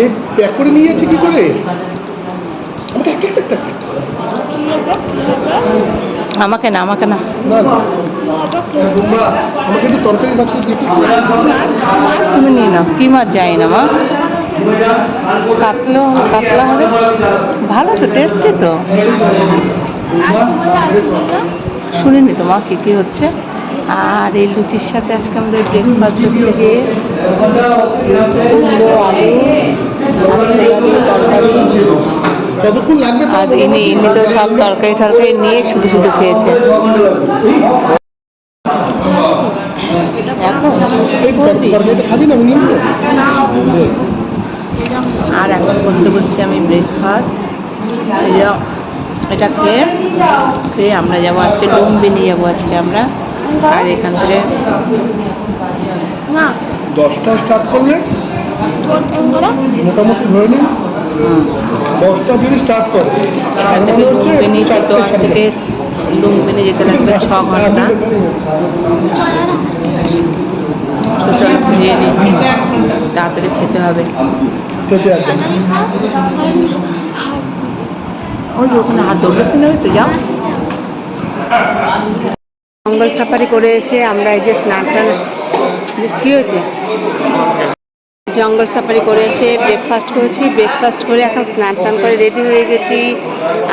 A pack করে নিয়ে যাচ্ছে কি করে? আমাকে একটা একটা একটা আমাকে না আমাকে না। আমাকে একটু তরকারি মাছটা তুমি নিয়ে নাও। কি মাছ যাই না মা? কাতলা কাতলা হবে? ভালো তো টেস্টি তো। শুনিনি তো মা কী কী হচ্ছে? আর এই লুচির সাথে আজকে আমাদের ব্রেকফাস্ট হচ্ছে গিয়ে কুমড়ো আলু আর তরকারি। ইনি ইনি তো সব তরকারি টরকারি নিয়ে শুধু শুধু খেয়েছে? আর এখন করতে বসছি আমি ব্রেকফাস্ট এটা খেয়ে খেয়ে আমরা যাব আজকে লুম্বিনি যাব আজকে আমরা। আর এখান থেকে দশটা স্টার্ট করলে? মোটামুটি ধরে নিন। দশটা যদি স্টার্ট করে থেকে লুম্বিনি যেতে লাগবে ছ ঘণ্টা। তো চলো খেয়ে নিই তাড়াতাড়ি খেতে হবে। ওই যে ওখানে হাত ওই তো যাও। জঙ্গল সাফারি করে এসে আমরা এই যে স্নান টান কী হয়েছে? জঙ্গল সাফারি করে এসে ব্রেকফাস্ট করেছি। ব্রেকফাস্ট করে এখন স্নান টান করে রেডি হয়ে গেছি।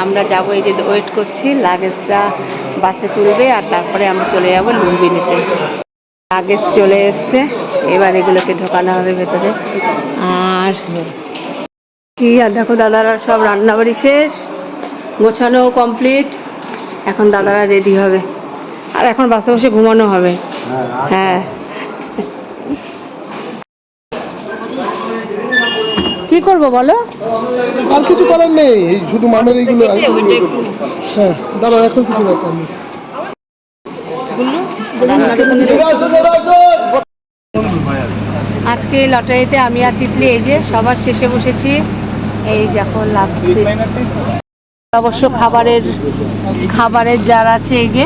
আমরা যাব এই যে ওয়েট করছি। লাগেজটা বাসে তুলবে আর তারপরে আমরা চলে যাব লুম্বিনিতে। লাগেজ চলে এসছে। এবার এগুলোকে ঢোকানো হবে ভেতরে। আর কি আর দেখো দাদারা সব রান্নাবাড়ি শেষ। গোছানো কমপ্লিট এখন দাদারা রেডি হবে। আর এখন বাসে বসে ঘুমানো হবে। হ্যাঁ কি করব বলো? আর কিছু করার নেই এই শুধু মামের এইগুলো হ্যাঁ দাঁড়াও এখন কিছু ব্যাপার নেই। আজকে লটারিতে আমি আর তিতলি এই যে সবার শেষে বসেছি। এই দেখো লাস্ট অবশ্য খাবারের খাবারের যার আছে এই যে।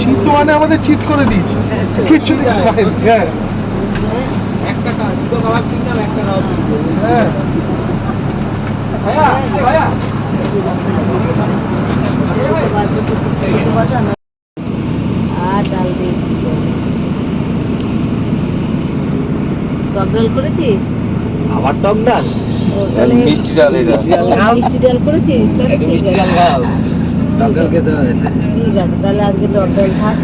চিত মানে আমাদের চিত করে দিয়েছে। হ্যাঁ।, হ্যাঁ।, হ্যাঁ। আর ডাল টক ডাল করেছিস? আবার টক ডাল? মিষ্টি ডাল মিষ্টি ডাল করেছিস? মিষ্টি ডাল হবে ঠিক আছে তাহলে আজকে টক থাক।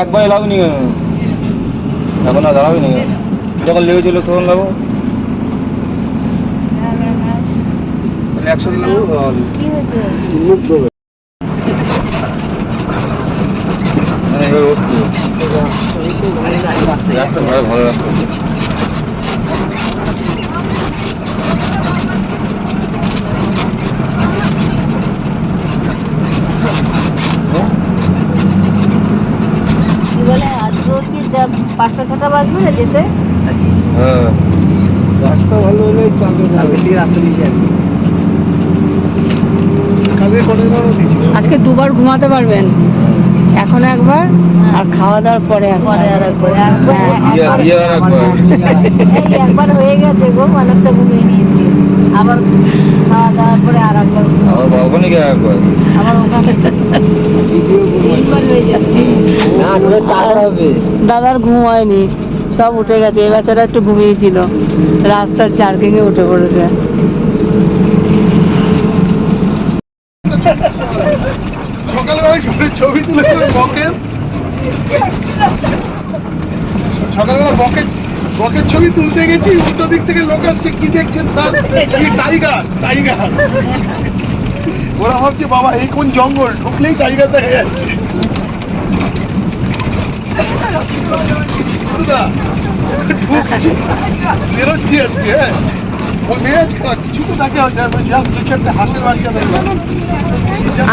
একবার লাভ নি এখন না দাঁড়াবি নি। যখন লেগেছিল তখন লাভ। একসাথে নেব কি হয়েছে? মুখ দেবে মানে রাস্তা ভালো ভালো রাস্তা কি বলে আজকেও কি যা পাঁচটা ছটা বাজবে না যেতে? হ্যাঁ। রাস্তা ভালো হলে চাঁদে কালকে থেকে রাস্তা বেশি আছে। কালকে আজকে দুবার ঘুমাতে পারবেন। এখন একবার আর খাওয়া দাওয়ার পরে একবার। হয়ে গেছে গো অনেকটা ঘুমিয়ে নিয়েছি। আবার খাওয়া দাওয়ার পরে আর একবার আমার বাবা নাকি একবার? আবার ওখানে তিনবার হয়ে যাবে। না চার হবে। দাদার ঘুম হয়নি। সব উঠে গেছে। এই একটু ঘুমিয়েছিল। রাস্তার জার্কিং এ উঠে পড়েছে। ছবি- সকালবেলা বকের বকের ছবি তুলতে গেছি, উল্টো দিক থেকে লোক আসছে, কি দেখছেন স্যার? টাইগার? টাইগার। ওরা ভাবছে, বাবা, এই কোন জঙ্গল? ঢুকলেই টাইগার দেখা যাচ্ছে। গুরুদা, ঢুকছি বেরোচ্ছি আজকে হ্যাঁ কিছু তো চারটে হাঁসের বাচ্চা দেখলাম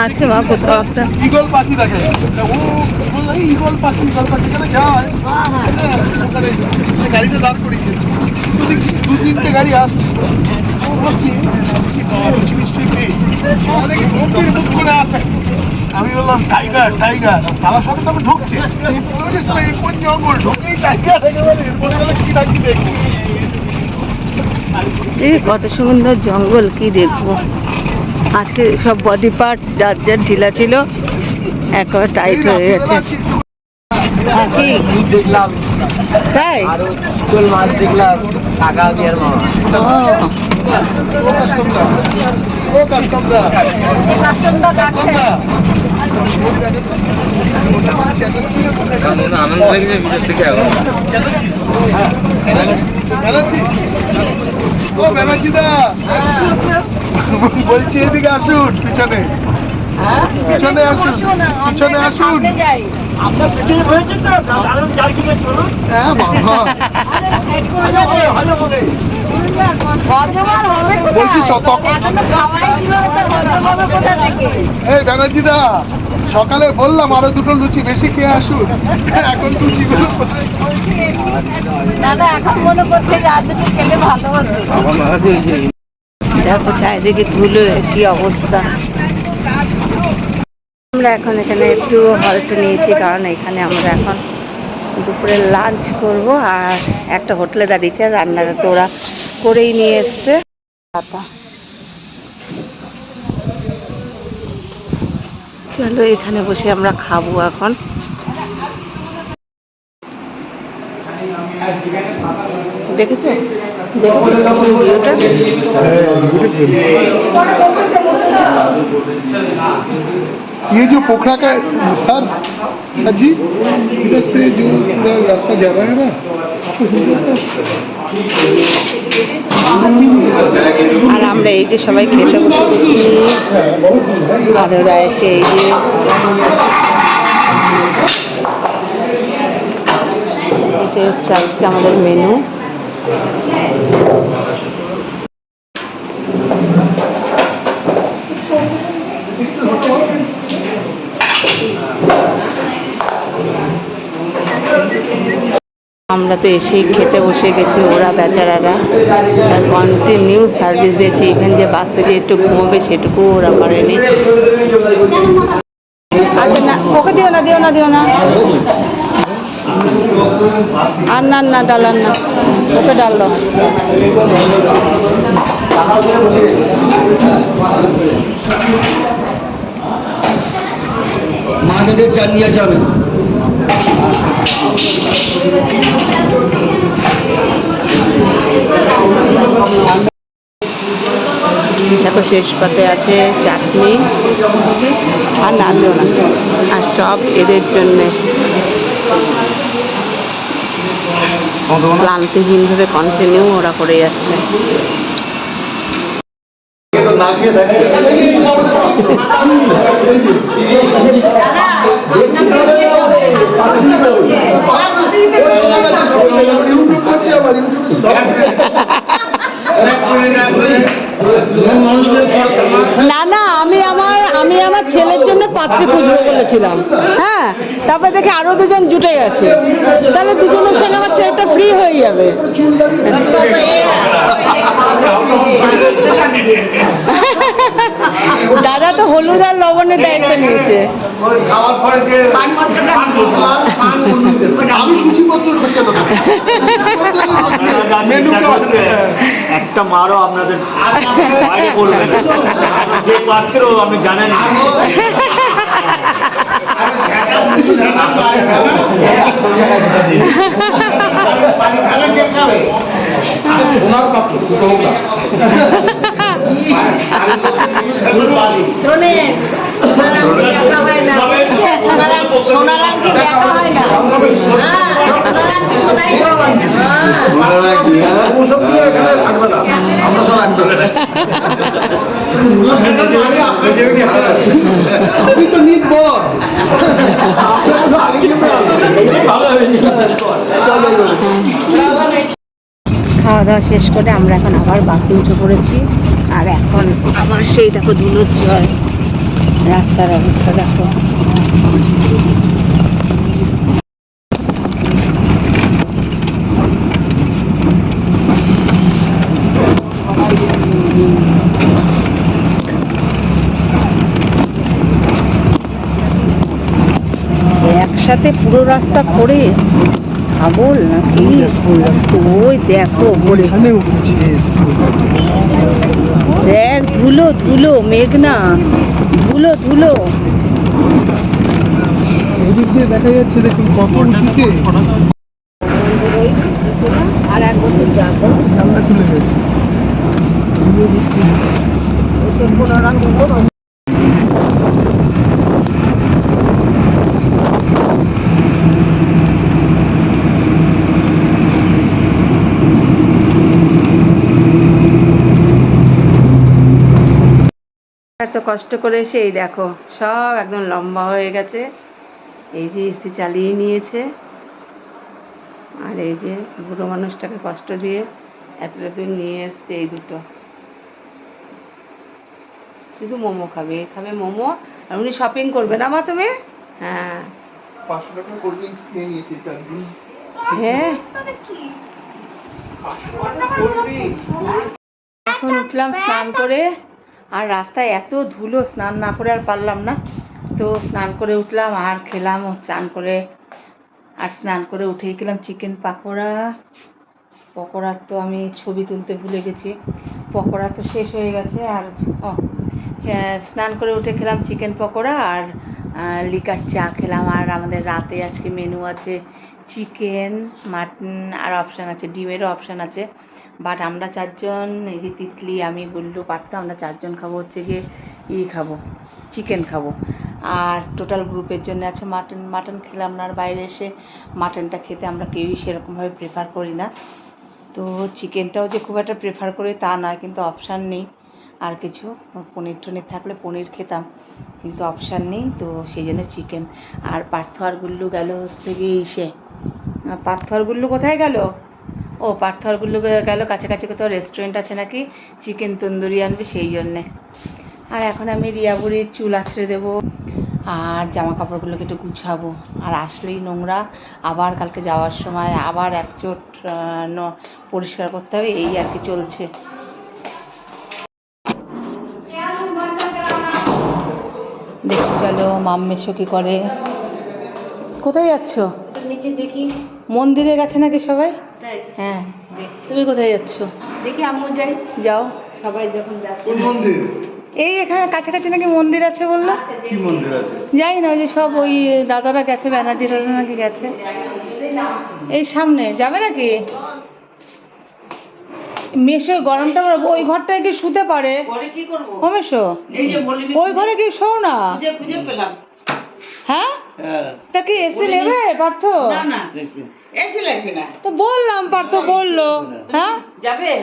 আছে মা কোথাও একটা ইগল পাখি তা ও এই ইগল পাখি ইগল পাখি এখানে যায় ওখানে গাড়িটা দাঁড় করিয়েছে দু তিনটে গাড়ি আসছে। গম্ভীর মুখ করে আমি বললাম টাইগার টাইগার তারা সঙ্গে তো আমি ঢুকছি। কোন জঙ্গল ঢুকেই টাইগার একেবারে এরপরে কি ডাকি দেখি এই কত সুন্দর জঙ্গল কি দেখব? আজকে সব বডি পার্টস যার যার ঢিলা ছিল একেবারে টাইট হয়ে গেছে। কি দেখলাম তাই? আর মাছ দেখলাম মামা ও ও কাস্টমদার ও কাস্টমদার কাস্টমদার আনন্দ লেগেছে বিদেশ থেকে এখন ও ব্যানার্জি দা বলছি এদিকে আসুন। পিছনে পিছনে আসুন পিছনে আসুন আপনার হয়েছে তো দারুণ জার্কিং হ্যাঁ বাবা সকালে বললাম আরও দুটো লুচি বেশি খেয়ে আসুন। এখন লুচিগুলো কোথায় দাদা এখন মনে করছে খেলে ভালো হতো। দেখো চারিদিকে ধুলো কি অবস্থা। আমরা এখন এখানে একটু হল্ট নিয়েছি কারণ এখানে আমরা এখন দুপুরে লাঞ্চ করব আর একটা হোটেলে দাঁড়িয়েছে রান্নাটা তো ওরা করেই নিয়ে এসছে। পাতা। চলো এখানে বসে আমরা খাব এখন। দেখেছ? দেখেছ? ভিউটা ये जो पोखरा का सर सर जी इधर से जो पूरा रास्ता जा रहा है ना आपको सुन रहा আর আমরা এই যে সবাই খেতে বসে গেছি है बहुत दूर है ये আর ওরা এসে এই যে এটা হচ্ছে আজকে আমাদের মেনু আমরা তো এসেই খেতে বসে গেছি, ওরা বেচারারা। তার কন্টিনিউ সার্ভিস দিয়েছে ইভেন যে বাসে যে একটু ঘুমোবে সেটুকু ওরা করেনি। আচ্ছা না, ওকে দিও না দিও না দিও না। আর না না, ডাল না। ওকে ডাল দাও। চালিয়ে যাবে। দেখো শেষ পাতে আছে চাটনি আর না দিও না। আর সব এদের জন্যে ক্লান্তিহীনভাবে কন্টিনিউ ওরা করে যাচ্ছে ইউটিউব করছে আবার ইউটিউবে তো ধরা পড়ে যাচ্ছে। না। না আমি আমার আমি আমার ছেলের জন্য পাত্রী পুজো বলেছিলাম। হ্যাঁ তারপরে দেখে আরও দুজন জুটে গেছে। তাহলে দুজনের সঙ্গে আমার ছেলেটা ফ্রি হয়ে যাবে দাদা তো হলুদ আর লবণের দায়িত্ব নিয়েছে আমি মেনু একটা মারও আপনাদের। যে পাত্র আপনি জানেন না। ওনার পাত্র দুটো হোক না। খাওয়া দাওয়া শেষ করে আমরা এখন আবার বাসে উঠে পড়েছি। আর এখন আমার সেই দেখো ধুলোর রাস্তার অবস্থা দেখো। একসাথে পুরো রাস্তা করে হাবল নাকি? ওই দেখো উঠছে দেখ ধুলো ধুলো মেঘনা। ধুলো ধুলো। এদিক দিয়ে দেখা যাচ্ছে দেখুন কত উঁচুতে আর এক বছর যাব। ঠান্ডা খুলে গেছে। এত কষ্ট করে এসে এই দেখো সব একদম লম্বা হয়ে গেছে। এই যে এসি চালিয়ে নিয়েছে। আর এই যে বুড়ো মানুষটাকে কষ্ট দিয়ে এতটা দূর নিয়ে এসছে এই দুটো। শুধু মোমো খাবে এ খাবে মোমো আর উনি শপিং করবে না মা তুমি? হ্যাঁ। পাঁচশো টাকা কোল্ড ড্রিঙ্কস খেয়ে নিয়েছি চার দিন। হ্যাঁ। এখন উঠলাম স্নান করে। আর রাস্তায় এত ধুলো, স্নান না করে আর পারলাম না। তো স্নান করে উঠলাম, আর খেলাম, ও চান করে, আর স্নান করে উঠেই খেলাম চিকেন পাকোড়া। পকোড়ার তো আমি ছবি তুলতে ভুলে গেছি। পকোড়া তো শেষ হয়ে গেছে, আর ও স্নান করে উঠে খেলাম চিকেন পকোড়া, আর লিকার চা খেলাম। আর আমাদের রাতে আজকে মেনু আছে চিকেন, মাটন, আর অপশান আছে, ডিমেরও অপশান আছে। বাট আমরা চারজন, এই যে তিতলি, আমি, গুল্লু পারতো আমরা চারজন খাব, হচ্ছে গিয়ে ই খাব চিকেন খাব। আর টোটাল গ্রুপের জন্য আছে মাটন মাটন খেলাম না, আর বাইরে এসে মাটনটা খেতে আমরা কেউই সেরকমভাবে প্রেফার করি না। তো চিকেনটাও যে খুব একটা প্রেফার করে তা নয়, কিন্তু অপশান নেই। আর কিছু পনির টনির থাকলে পনির খেতাম, কিন্তু অপশান নেই, তো সেই জন্য চিকেন আর পার্থ আর গুল্লু গেল হচ্ছে গিয়ে ইসে। পার্থ আর গুল্লু কোথায় গেল? ও পার্থ আর গুল্লু গে- গেল, কাছাকাছি কোথাও রেস্টুরেন্ট আছে নাকি? চিকেন তন্দুরি আনবে সেই জন্যে। আর এখন আমি রিয়া বুড়ির চুল আছড়ে দেবো। আর জামা কাপড়গুলোকে একটু গুছাবো। আর আসলেই নোংরা। আবার কালকে যাওয়ার সময় আবার এক চোট পরিষ্কার করতে হবে। এই আর কি চলছে। দেখি চলো মাম্মেশো কি করে। কোথায় যাচ্ছ? নিচে দেখি মন্দিরে গেছে নাকি সবাই? হ্যাঁ। তুমি কোথায় যাচ্ছ? দেখি আম্মু যাই। যাও। সবাই যখন যাচ্ছে। মন্দির? এই এখানে কাছাকাছি নাকি মন্দির আছে বলল? কি মন্দির আছে? যাই না ওই যে সব ওই দাদারা গেছে ব্যানার্জি দাদা নাকি গেছে। এই সামনে যাবে নাকি? মেশো গরমটা ওই ঘরটায় কি শুতে পারে? পরে কি করব? ও মেশো এই যে বলিনি ওই ঘরে কি শোও না? খুঁজে খুঁজে পেলাম। হ্যাঁ? তা কি এসে নেবে পার্থ? না না। এসে লাগবে না। তো বললাম পার্থ বলল। হ্যাঁ? যাবে?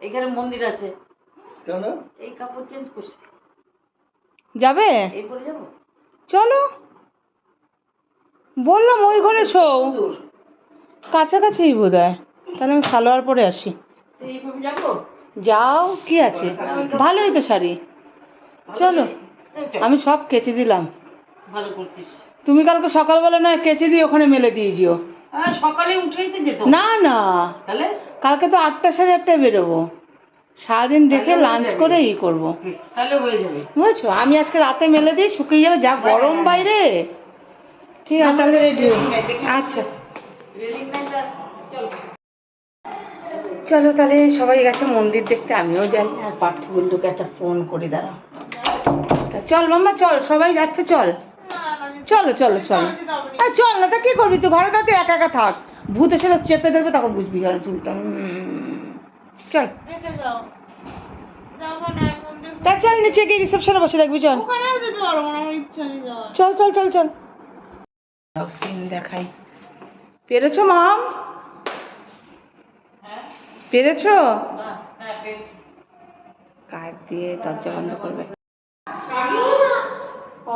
এখানে মন্দির আছে। এই কাপড় চেঞ্জ করছি। যাবে? এই পরে যাব? চলো। বললাম ওই ঘরে শোও। কাছাকাছি বোধ হয় তাহলে আমি সালোয়ার পরে আসি। যাও কি আছে? ভালোই তো শাড়ি। চলো। আমি সব কেচে দিলাম। ভালো করছিস। তুমি কালকে সকালবেলা নয় কেচে দিয়ে ওখানে মেলে দিয়েছিও হ্যাঁ সকালে উঠেই তো যেত না না। তাহলে? কালকে তো আটটা সাড়ে আটটায় বেরোবো। সারাদিন দেখে লাঞ্চ করে ই করব। তাহলে হয়ে যাবে। বুঝছ? আমি আজকে রাতে মেলে দিই শুকিয়ে যাবে যা গরম বাইরে। ঠিক আছে তাহলে রেডি আচ্ছা। চল। তাহলে সবাই গেছে মন্দির দেখতে আমিও যাই। আর পার্থ গুল্লুকে একটা ফোন করে দাঁড়া তা চল মাম্মা চল সবাই যাচ্ছে চল। চলো চলো চলো। আর চল না তা কি করবি তুই? ঘরে তো একা একা থাক। ভূত এসে তো চেপে ধরবে তখন বুঝবি আর চুলটা। চল। তা চল নিচে গিয়ে রিসেপশনে বসে থাকবি চল। চল চল চল চল। সিন দেখাই। পেরেছ মাম? পেরেছ? কাঠ দিয়ে দরজা বন্ধ করবে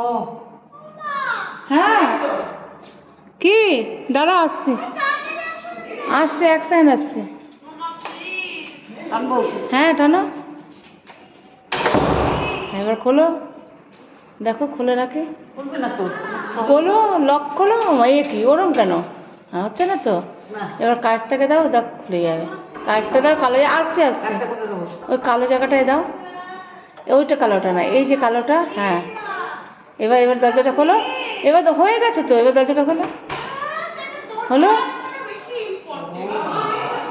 ও হ্যাঁ কি দাঁড়া আসছে। আসছে এক সেকেন্ড আসছে। হ্যাঁ টানো। এবার খোলো। দেখো খুলে রাখে খোলো লক খোলো। এ কি ওরম কেন? হ্যাঁ হচ্ছে না তো? এবার কার্ডটাকে দাও দেখ খুলে যাবে। কার্ডটা দাও কালো আসছে আসছে। ওই কালো জায়গাটায় দাও। ওইটা কালোটা না এই যে কালোটা হ্যাঁ। এবার এবার দরজাটা খোলো। এবার তো হয়ে গেছে তো এবার দরজাটা খোলো। হলো?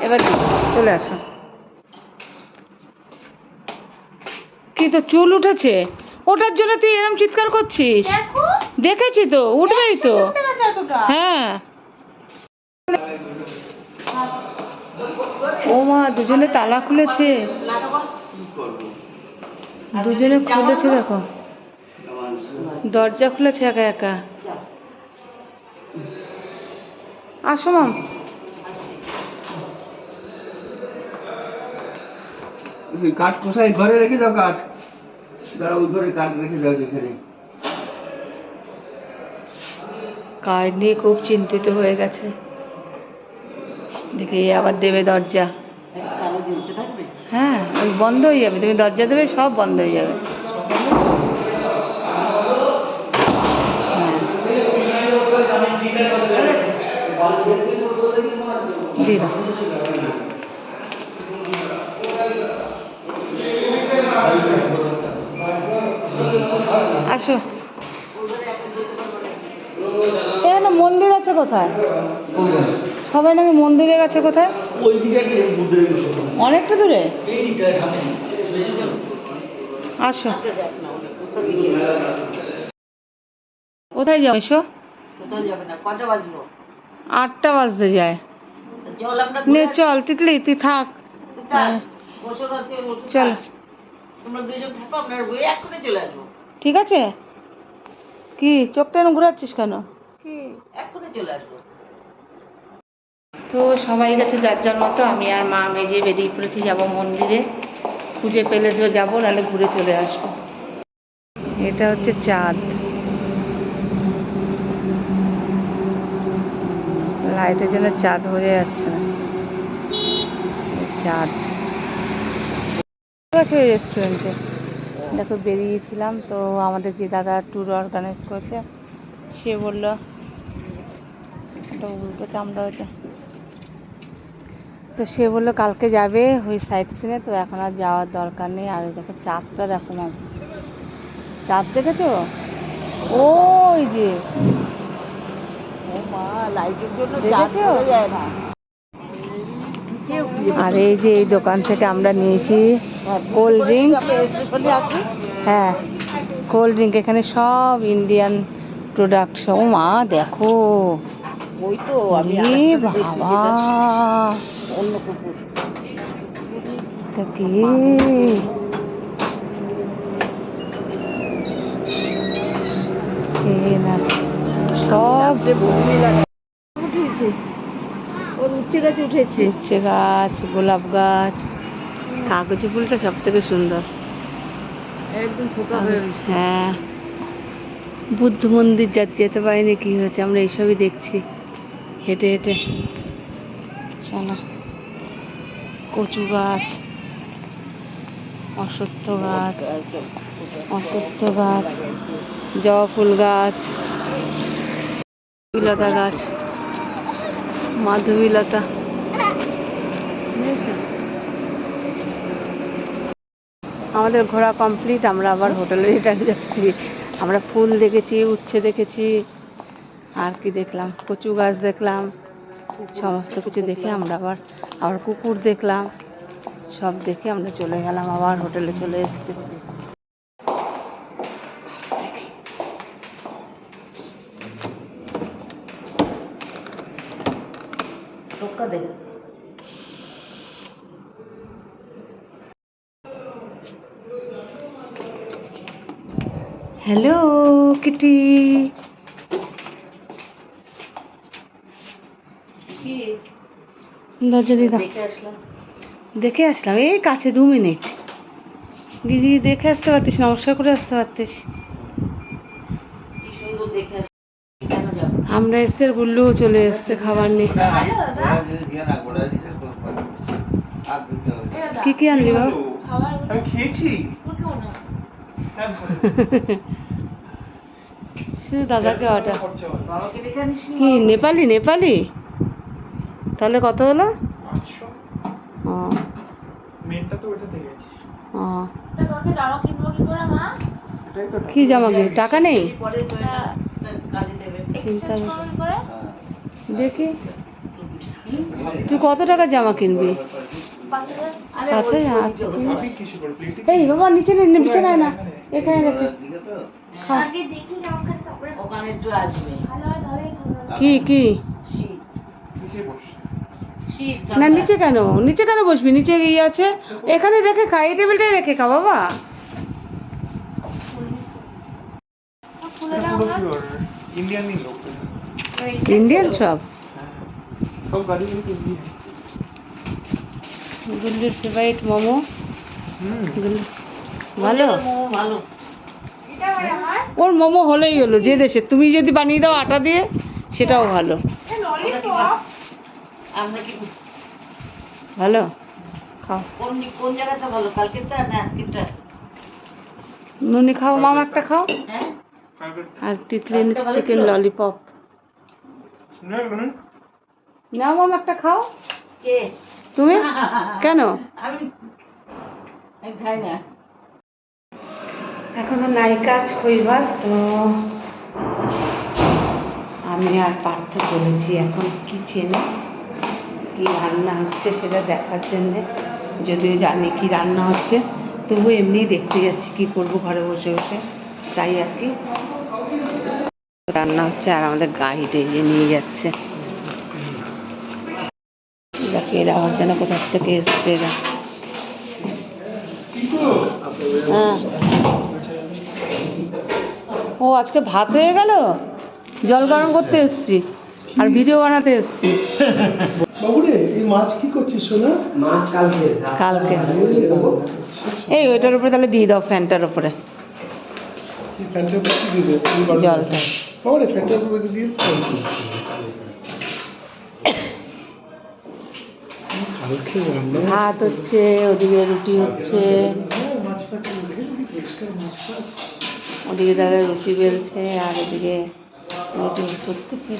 এবার চলে আসো। কি তো চুল উঠেছে? ওটার জন্য তুই এরম চিৎকার করছিস? দেখেছি তো উঠবেই তো। হ্যাঁ। ও মা দুজনে তালা খুলেছে। দুজনে খুলেছে দেখো। দরজা খুলেছে একা একা। আসো মাম কাঠ কোথায়? ঘরে রেখে দাও কাঠ। দাঁড়া ওই ঘরে কাঠ রেখে দাও যেখানে। কার্ড নিয়ে খুব চিন্তিত হয়ে গেছে। দেখি আবার দেবে দরজা। কালো জ্বলছে থাকবে? হ্যাঁ ওই বন্ধ হয়ে যাবে। তুমি দরজা দেবে সব বন্ধ হয়ে যাবে। দিয়ে আসো এখানে মন্দির আছে কোথায়? সবাই নাকি মন্দিরে গেছে কোথায়? অনেকটা দূরে? আসো। কোথায় যাও এসো? কোথাও যাবে না? কটা বাজলো? আটটা বাজতে যায়। নে চল তিতলি তুই থাক। হ্যাঁ। চল ঠিক আছে? কি চোখটা এরম ঘুরাচ্ছিস কেন? এক্ষুনি চলে আসব। তো সবাই গেছে যার যার মতো আমি আর মা মেজে বেরিয়ে পড়েছি যাব মন্দিরে। খুঁজে পেলে তো যাব নাহলে ঘুরে চলে আসব। এটা হচ্ছে চাঁদ। লাইটের জন্য চাঁদ বোঝা যাচ্ছে না। চাঁদ। আছে রেস্টুরেন্টে দেখো, বেরিয়েছিলাম তো আমাদের যে দাদা ট্যুর অর্গানাইজ করেছে, সে বলল, একটা উল্টো চামড়া হয়েছে। তো সে বলল, কালকে যাবে ওই সাইড সিনে তো এখন আর যাওয়ার দরকার নেই। আর দেখো, চাঁদটা দেখো মাম চাঁদ দেখেছ? ওই যে মা লাইটের জন্য যায় না। আর এই যে এই দোকান থেকে আমরা নিয়েছি কোল্ড ড্রিঙ্ক হ্যাঁ কোল্ড ড্রিঙ্ক এখানে সব ইন্ডিয়ান প্রোডাক্ট ও মা দেখো। ওই তো আমি বাবা। অন্য কুকুর। কি না? সব ওর উচ্ছে গাছে উঠেছে। উচ্ছে গাছ গোলাপ গাছ কাগজি ফুলটা সব থেকে সুন্দর। একদম থোকা হয়ে হ্যাঁ। বুদ্ধ মন্দির যা যেতে পারিনি কি হয়েছে? আমরা এইসবই দেখছি। হেঁটে হেঁটে। চলো। কচু গাছ অশ্বত্থ গাছ অশ্বত্থ গাছ জবা ফুল গাছ। লতা গাছ। মাধবীলতা? আমাদের ঘোরা কমপ্লিট আমরা আবার হোটেলে রিটার্ন যাচ্ছি। আমরা ফুল দেখেছি, উচ্ছে দেখেছি, আর কি দেখলাম? কচু গাছ দেখলাম, সমস্ত কিছু দেখে আমরা আবার আবার কুকুর দেখলাম, সব দেখে আমরা চলে গেলাম, আবার হোটেলে চলে এসেছি টোকা দে হ্যালো কিটি দরজা দিয়ে দাও দেখে আসলাম এই কাছে দু মিনিট গিয়ে গিয়ে দেখে আসতে পারতিস নমস্কার করে আসতে পারতিস কি সুন্দর দেখে আসলাম কেন যাব আমরা এসছে গুল্লু চলে এসছে খাবার নিয়ে কি কি আনলি বাবা আমি খেয়েছি হ্যাঁ, শুধু দাদাকে অর্ডার? কি নেপালি নেপালি? তাহলে কত হলো? ও। মেনটা তো ওটা থেকে গেছে। ও। এটাই কি জামা কিনবি? টাকা চিন্তা নেই। দেখি। তুই কত টাকা জামা কিনবি? আচ্ছা, প্লেটে এই বাবা নিচে নে নিচে নেয় না। এখানে রেখে। খা। ওখানে একটু আসবে। কি কি? না নিচে কেন? নিচে কেন বসবি? নিচে গিয়ে আছে? এখানে রেখে খা এই টেবিলটাই রেখে খা বাবা। ইন্ডিয়ান সব? সব গাড়ি গুল্লুর ফেভারিট মোমো। ভালো ভালো? ওর মোমো হলেই হলো যে দেশে। তুমি যদি বানিয়ে দাও আটা দিয়ে সেটাও ভালো। ভালো? খাও। কোন কোন জায়গাটা ভালো? কালকেরটা না আজকেরটা? নুনি খাও মাম একটা খাও। হ্যাঁ? আর তিতলি চিকেন ললিপপ না? মাম একটা খাও। কে? তুমি? কেন? আমি আমি খাই না। এখন তো নাই কাজ কইবাস তো আমি আর পার্থ চলেছি। এখন কিচেনে কি রান্না হচ্ছে সেটা দেখার জন্যে। যদিও জানি কি রান্না হচ্ছে তবু এমনি দেখতে যাচ্ছি কি করব ঘরে বসে বসে। তাই আর কি। রান্না হচ্ছে আর আমাদের গাইড এই যে নিয়ে যাচ্ছে। এরা আমার যেন কোথার থেকে এসছে এরা। হ্যাঁ। ও আজকে ভাত হয়ে গেল? জল গরম করতে এসছি। আর ভিডিও বানাতে এসছি। বাবুরে এই মাছ কি করছিস সোনা? কালকে এই ওইটার উপরে তাহলে দিয়ে দাও ফ্যানটার উপরে। জলটা বাবুরে ফ্যানটার উপর দিয়ে দিয়ে দাও। কালকে রান্না ভাত হচ্ছে, ওদিকে রুটি হচ্ছে। ওদিকে দাদা রুটি বেলছে, আর এদিকে রুটি করতে কি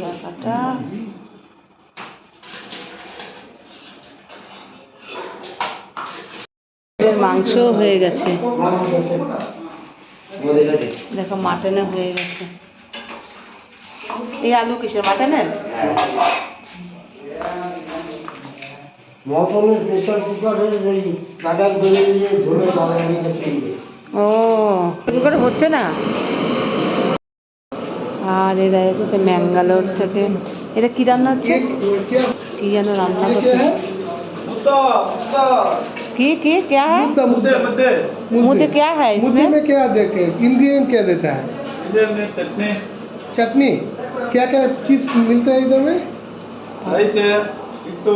জায়গাটা এদের মাংসও হয়ে গেছে। দেখো, মাটনে হয়ে গেছে। এই আলু কিসের? মাটনের? মটনের প্রেশার কুকারের ওই কাটার দড়ি দিয়ে ঝোলে বাগানি গেছে ও কি করে হচ্ছে না আর এরা এসছে ম্যাঙ্গালোর থেকে এটা কি রান্না হচ্ছে কি যেন রান্না করছে কি কি क्या है मुद्दा मुद्दे मुद्दे मुद्दे क्या है मुद्दे इसमें में क्या देखे इंग्रेडिएंट क्या देता है चटनी चटनी क्या क्या चीज मिलता है इधर में राइस है एक तो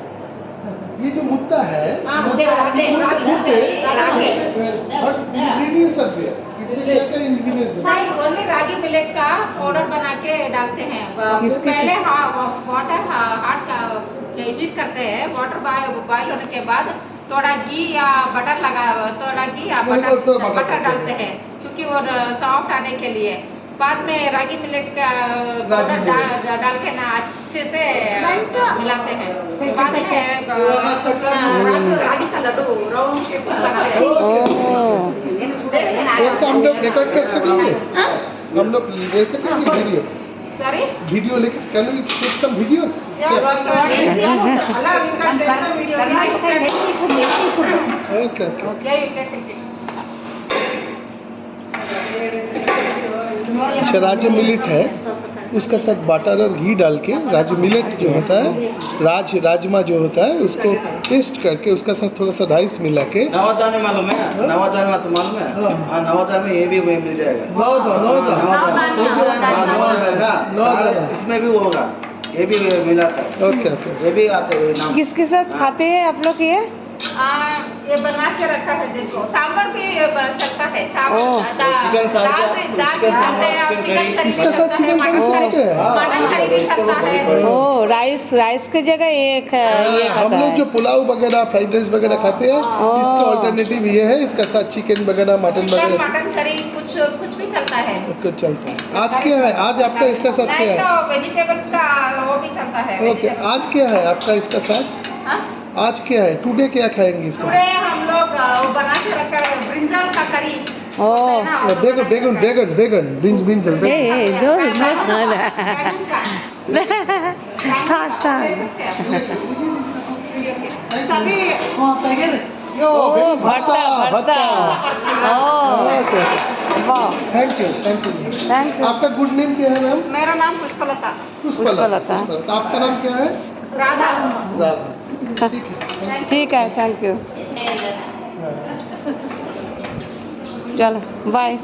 ये जो मुद्दा है ingredients है ओनली रागी मिलेट का पाउडर बना के डालते हैं। पहले वाटर हार्ट का हीट करते हैं। वाटर बॉयल होने के बाद थोड़ा घी या बटर लगा थोड़ा घी या बटर बटर डालते हैं क्योंकि वो सॉफ्ट आने के लिए। बाद में रागी मिलेट का पाउडर डाल डाल के ना अच्छे से मिलाते हैं। बाद में रागी रागी का लड्डू राउंड शेप में बनाते हैं ओ थोड़ा सा हम लोग रिकॉर्ड कर सकेंगे हम लोग ले सकेंगे वीडियो Sorry? वीडियो लेके can you take some videos can- okay okay अच्छा राज मिलेट है। उसका साथ बटर और घी डाल के राज मिलेट जो होता है राज राजमा जो होता है उसको टेस्ट करके उसका साथ थोड़ा सा राइस मिला के। नवादाने मालूम है? नवादाने तो मालूम है? हाँ। नवादाने में ये भी मिल जाएगा। नवादाने, नवादाने। हाँ, है इसमें भी होगा। ये भी मिलाता है ओके ओके। ये भी आते हैं किसके साथ खाते हैं आप लोग ये? आ, ये बना के रखा है देखो। सांबर भी चलता है चावल दाल दाल भी चलते हैं और चिकन करी भी चलता है मटन हैं। करी भी चलता है ओ राइस राइस की जगह ये ख- ये हम लोग जो पुलाव वगैरह फ्राइड राइस वगैरह खाते हैं इसका ऑल्टरनेटिव ये है इसका साथ चिकन वगैरह मटन वगैरह। मटन करी कुछ कुछ भी चलता है। कुछ चलता है। आज क्या है? आज आपका इसका साथ क्या है? तो वेजिटेबल्स का वो भी चलता है ओके आज क्या है आपका इसका साथ? हाँ? आज क्या है? टुडे क्या खाएँगे इसको? पूरे हम लोग बना के रखा है ब्रिंजल का करी। ओ। बेगन बेगन बेगन बेगन बिंज बिंज ए ए दो दो ना बैगन का। था था हैं। सभी यो ओ भरता भरता ओ। ओके। वाह। Thank you thank you thank you आपका गुड नेम क्या है मैम मेरा नाम पुष्पलता। पुष्पलता। आपका नाम क्या है? राधा। राधा। ठीक है थैंक यू चलो बाय